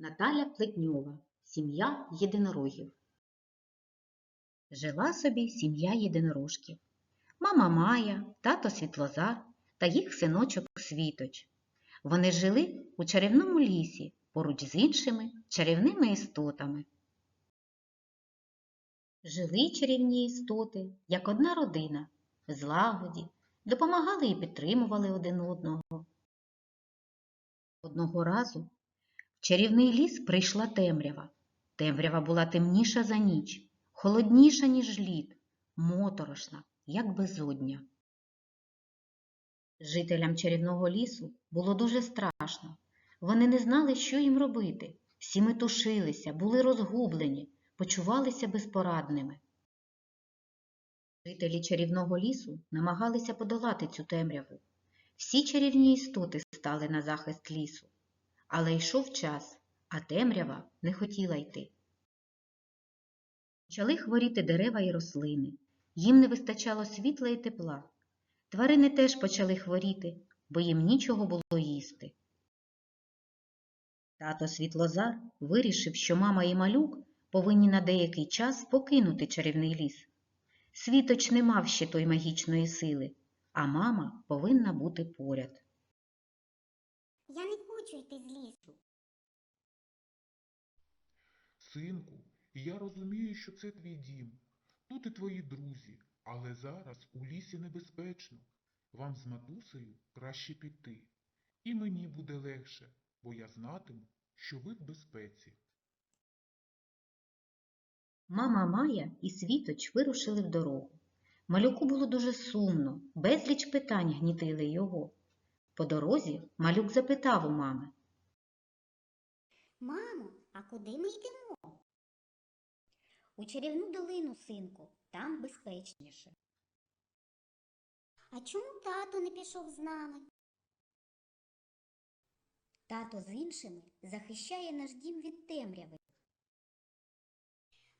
Наталя Плетньова. Сім'я єдинорогів. Жила собі сім'я єдинорожків. Мама Майя, тато Світлозар та їх синочок Світоч. Вони жили у чарівному лісі поруч з іншими чарівними істотами. Жили чарівні істоти, як одна родина, в злагоді, допомагали і підтримували один одного. Одного разу чарівний ліс прийшла темрява. Темрява була темніша за ніч, холодніша, ніж лід, моторошна, як безодня. Жителям чарівного лісу було дуже страшно. Вони не знали, що їм робити. Всі метушилися, були розгублені, почувалися безпорадними. Жителі чарівного лісу намагалися подолати цю темряву. Всі чарівні істоти стали на захист лісу. Але йшов час, а темрява не хотіла йти. Почали хворіти дерева і рослини. Їм не вистачало світла і тепла. Тварини теж почали хворіти, бо їм нічого було їсти. Тато Світлозар вирішив, що мама і малюк повинні на деякий час покинути чарівний ліс. Світоч не мав ще той магічної сили, а мама повинна бути поряд. Я не хочу йти з лісу. Синку, я розумію, що це твій дім. Тут і твої друзі, але зараз у лісі небезпечно. Вам з матусею краще піти. І мені буде легше, бо я знатиму, що ви в безпеці. Мама Майя і Світоч вирушили в дорогу. Малюку було дуже сумно, безліч питань гнітили його. По дорозі малюк запитав у мами. Мамо, а куди ми йдемо? У чарівну долину, синку, там безпечніше. А чому тато не пішов з нами? Тато з іншими захищає наш дім від темряви.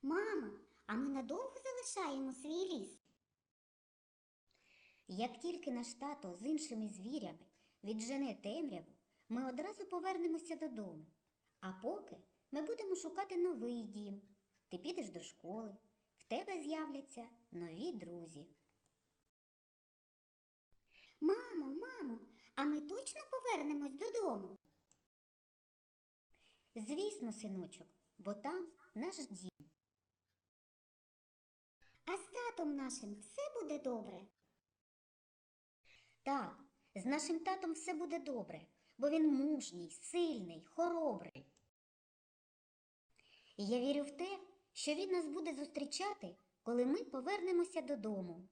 Мамо, а ми надовго залишаємо свій ліс? Як тільки наш тато з іншими звірями віджене темряву, ми одразу повернемося додому. А поки ми будемо шукати новий дім. Ти підеш до школи, в тебе з'являться нові друзі. Мамо, мамо, а ми точно повернемось додому? Звісно, синочок, бо там наш дім. А з татом нашим все буде добре. Так, з нашим татом все буде добре, бо він мужній, сильний, хоробрий. І я вірю в те, що він нас буде зустрічати, коли ми повернемося додому.